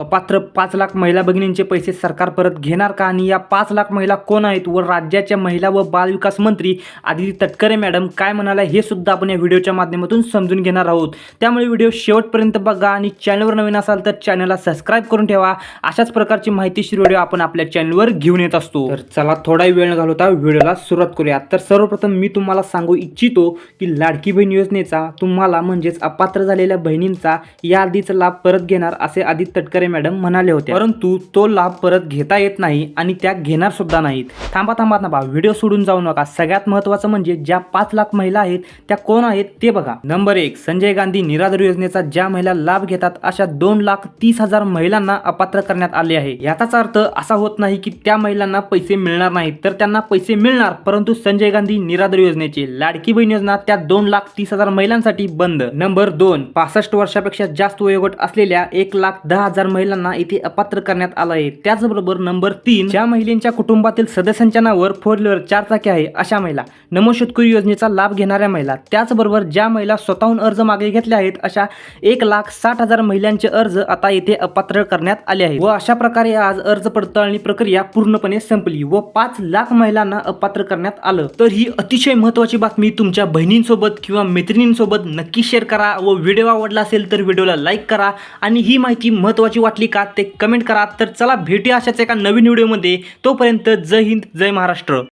पात्र पाच लाख महिला भगिनींचे पैसे सरकार परत घेणार का? आणि या पाच लाख महिला कोण आहेत? व राज्याच्या महिला व बालविकास मंत्री आदिती तटकरे मॅडम काय म्हणाल्या हे सुद्धा आपण या व्हिडिओच्या माध्यमातून समजून घेणार आहोत. त्यामुळे व्हिडिओ शेवटपर्यंत बघा आणि चॅनलवर नवीन असाल तर चॅनलला सबस्क्राईब करून ठेवा. अशाच प्रकारची माहितीशीर व्हिडिओ आपण आपल्या चॅनलवर घेऊन येत असतो. तर चला थोडा वेळ न घालवता व्हिडिओला सुरुवात करूया. तर सर्वप्रथम मी तुम्हाला सांगू इच्छितो की लाडकी बहीण योजनेचा तुम्हाला म्हणजेच अपात्र झालेल्या बहिणींचा या आधीचा लाभ परत घेणार असे आदित्य तटकरे मॅडम म्हणाले होते परंतु तो लाभ परत घेता येत नाही आणि त्या घेणार सुद्धा नाहीत. थांबा थांबा थांबा. व्हिडिओ सोडून जाऊ नका. सगळ्यात महत्त्वाचं म्हणजे ज्या पाच लाख महिला आहेत त्या कोण आहेत ते बघा. नंबर एक संजय गांधी निराधार योजनेचा ज्या महिला लाभ घेतात अशा दोन लाख तीस हजार महिलांना अपात्र करण्यात आले आहे. याचाच अर्थ असा होत नाही की त्या महिलांना पैसे मिळणार नाहीत. तर त्यांना पैसे मिळणार परंतु संजय गांधी निराधार योजनेची. लाडकी बहीण योजना त्या दोन लाख तीस हजार महिलांसाठी बंद. नंबर दोन पासष्ट वर्षापेक्षा जास्त वयोगट असलेल्या एक लाख दहा हजार महिलांना इथे अपात्र करण्यात आलं आहे. त्याचबरोबर नंबर तीन ज्या महिलेच्या कुटुंबातील सदस्यांच्या नावावर फोर व्हीलर चार चाकी आहे अशा महिला. नमो शेतकरी योजनेचा लाभ घेणाऱ्या महिला. त्याचबरोबर ज्या महिला स्वतःहून अर्ज मागे घेतले आहेत अशा एक लाख साठ हजार महिलांचे अर्ज आता येथे अपात्र करण्यात आले आहेत. व अशा प्रकारे आज अर्ज पडताळणी प्रक्रिया पूर्णपणे संपली व पाच लाख महिलांना अपात्र करण्यात आलं. तर ही अतिशय महत्वाची बातमी तुमच्या बहिणींसोबत किंवा मैत्रिणींसोबत नक्की शेअर करा व व्हिडिओ आवडला असेल तर व्हिडिओला लाईक करा. आणि ही माहिती कशी वाटली का ते कमेंट करा. तर चला भेटूया अशाच एका नवीन व्हिडिओमध्ये तोपर्यंत जय हिंद जय महाराष्ट्र.